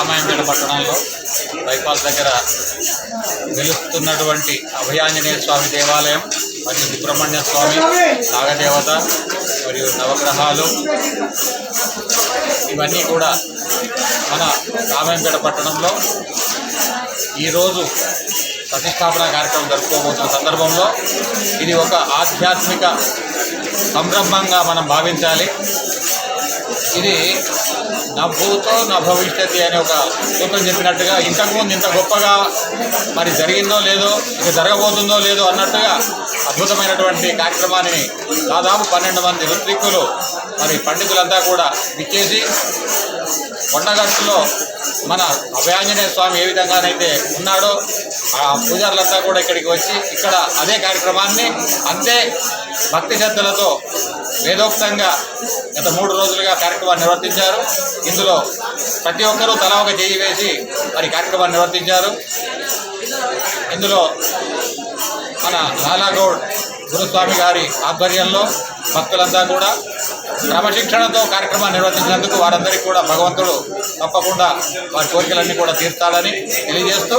రామాయంపేట పట్టణంలో బైపాస్ దగ్గర వెలుస్తున్నటువంటి అభయాంజనేయ స్వామి దేవాలయం మరియు సుబ్రహ్మణ్య స్వామి నాగదేవత మరియు నవగ్రహాలు. ఇవన్నీ కూడా మన రామాయంపేట పట్టణంలో ఈరోజు ప్రతిష్టాపన కార్యక్రమం జరుపుకోబోతున్న సందర్భంలో ఇది ఒక ఆధ్యాత్మిక సంరంభంగా మనం భావించాలి. ఇది నా భూతో నా భవిష్యత్తు అనే ఒక సూత్రం చెప్పినట్టుగా ఇంతకుముందు ఇంత గొప్పగా మరి జరిగిందో లేదో ఇక జరగబోతుందో లేదో అన్నట్టుగా అద్భుతమైనటువంటి కార్యక్రమాన్ని దాదాపు పన్నెండు మంది ఋత్విక్కులు మరి పండితులంతా కూడా విచ్చేసి కొండగట్టులో మన అభయాంజనేయ స్వామి ఏ విధంగానైతే ఉన్నాడో ఆ పూజారులంతా కూడా ఇక్కడికి వచ్చి ఇక్కడ అదే కార్యక్రమాన్ని అంతే భక్తి శ్రద్ధలతో వేదోక్తంగా గత మూడు రోజులుగా కార్యక్రమాన్ని నిర్వర్తించారు. ఇందులో ప్రతి ఒక్కరూ తలా ఒక చేయి వేసి మరి కార్యక్రమాన్ని నిర్వర్తించారు. ఇందులో మన లాలాగౌడ్ గురుస్వామి గారి ఆధ్వర్యంలో భక్తులంతా కూడా క్రమశిక్షణతో కార్యక్రమాన్ని నిర్వర్తించినందుకు వారందరికీ కూడా భగవంతుడు తప్పకుండా వారి కోరికలన్నీ కూడా తీర్చాలని తెలియజేస్తూ